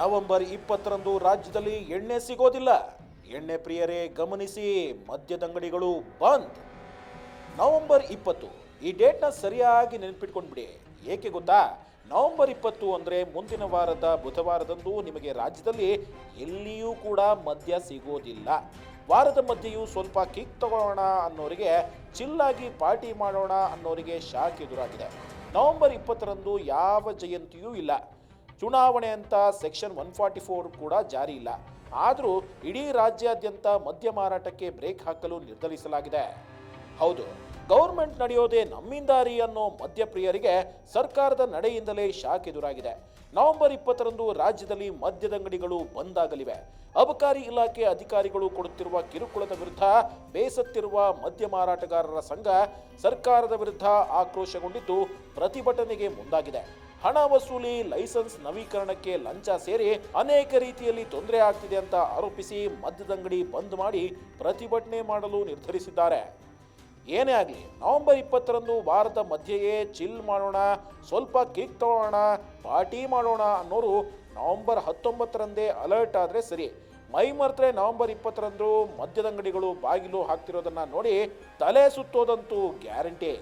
November ಇಪ್ಪತ್ತರಂದು ರಾಜ್ಯದಲ್ಲಿ ಎಣ್ಣೆ ಸಿಗೋದಿಲ್ಲ. ಎಣ್ಣೆ ಪ್ರಿಯರೇ, ಗಮನಿಸಿ ಮದ್ಯದಂಗಡಿಗಳು ಬಂದ್. ನವೆಂಬರ್ ಇಪ್ಪತ್ತು, ಈ ಡೇಟ್ನ ಸರಿಯಾಗಿ ನೆನಪಿಟ್ಕೊಂಡ್ಬಿಡಿ. ಏಕೆ ಗೊತ್ತಾ? ನವೆಂಬರ್ ಇಪ್ಪತ್ತು ಅಂದರೆ ಮುಂದಿನ ವಾರದ, ಬುಧವಾರದಂದು ನಿಮಗೆ ರಾಜ್ಯದಲ್ಲಿ ಎಲ್ಲಿಯೂ ಕೂಡ ಮದ್ಯ ಸಿಗೋದಿಲ್ಲ. ವಾರದ ಮಧ್ಯೆಯೂ ಸ್ವಲ್ಪ ಕಿಕ್ ತಗೊಳ್ಳೋಣ ಅನ್ನೋರಿಗೆ, ಚಿಲ್ಲಾಗಿ ಪಾರ್ಟಿ ಮಾಡೋಣ ಅನ್ನೋರಿಗೆ ಶಾಕ್ ಎದುರಾಗಿದೆ. ನವೆಂಬರ್ ಇಪ್ಪತ್ತರಂದು ಯಾವ ಜಯಂತಿಯೂ ಇಲ್ಲ. ಚುನಾವಣೆ ಅಂತ ಸೆಕ್ಷನ್ ಒನ್ ಫಾರ್ಟಿ ಫೋರ್ ಕೂಡ ಜಾರಿ ಇಲ್ಲ. ಆದರೂ ಇಡೀ ರಾಜ್ಯಾದ್ಯಂತ ಮದ್ಯ ಮಾರಾಟಕ್ಕೆ ಬ್ರೇಕ್ ಹಾಕಲು ನಿರ್ಧರಿಸಲಾಗಿದೆ. ಹೌದು, ಗೌರ್ಮೆಂಟ್ ನಡೆಯೋದೇ ನಮ್ಮಿಂದಾರಿ ಅನ್ನೋ ಮದ್ಯಪ್ರಿಯರಿಗೆ ಸರ್ಕಾರದ ನಡೆಯಿಂದಲೇ ಶಾಕ್ ಎದುರಾಗಿದೆ. ನವೆಂಬರ್ ಇಪ್ಪತ್ತರಂದು ರಾಜ್ಯದಲ್ಲಿ ಮದ್ಯದಂಗಡಿಗಳು ಬಂದಾಗಲಿವೆ. ಅಬಕಾರಿ ಇಲಾಖೆ ಅಧಿಕಾರಿಗಳು ಕೊಡುತ್ತಿರುವ ಕಿರುಕುಳದ ವಿರುದ್ಧ ಬೇಸತ್ತಿರುವ ಮದ್ಯ ಮಾರಾಟಗಾರರ ಸಂಘ ಸರ್ಕಾರದ ವಿರುದ್ಧ ಆಕ್ರೋಶಗೊಂಡಿದ್ದು ಪ್ರತಿಭಟನೆಗೆ ಮುಂದಾಗಿದೆ. ಹಣ ವಸೂಲಿ, ಲೈಸೆನ್ಸ್ ನವೀಕರಣಕ್ಕೆ ಲಂಚ ಸೇರಿ ಅನೇಕ ರೀತಿಯಲ್ಲಿ ತೊಂದರೆ ಆಗ್ತಿದೆ ಅಂತ ಆರೋಪಿಸಿ ಮದ್ಯದಂಗಡಿ ಬಂದ್ ಮಾಡಿ ಪ್ರತಿಭಟನೆ ಮಾಡಲು ನಿರ್ಧರಿಸಿದ್ದಾರೆ. ಏನೇ ಆಗಲಿ, ನವೆಂಬರ್ ಇಪ್ಪತ್ತರಂದು ಭಾರತ ಮಧ್ಯೆಯೇ ಚಿಲ್ ಮಾಡೋಣ, ಸ್ವಲ್ಪ ಕಿಕ್ ತಗೊಳ್ಳೋಣ ಪಾರ್ಟಿ ಮಾಡೋಣ ಅನ್ನೋರು ನವೆಂಬರ್ ಹತ್ತೊಂಬತ್ತರಂದೇ ಅಲರ್ಟ್ ಆದರೆ ಸರಿ. ಮೈ ಮರೆತರೆ ನವೆಂಬರ್ ಇಪ್ಪತ್ತರಂದು ಮದ್ಯದಂಗಡಿಗಳು ಬಾಗಿಲು ಹಾಕ್ತಿರೋದನ್ನು ನೋಡಿ ತಲೆ ಸುತ್ತೋದಂತೂ ಗ್ಯಾರಂಟಿ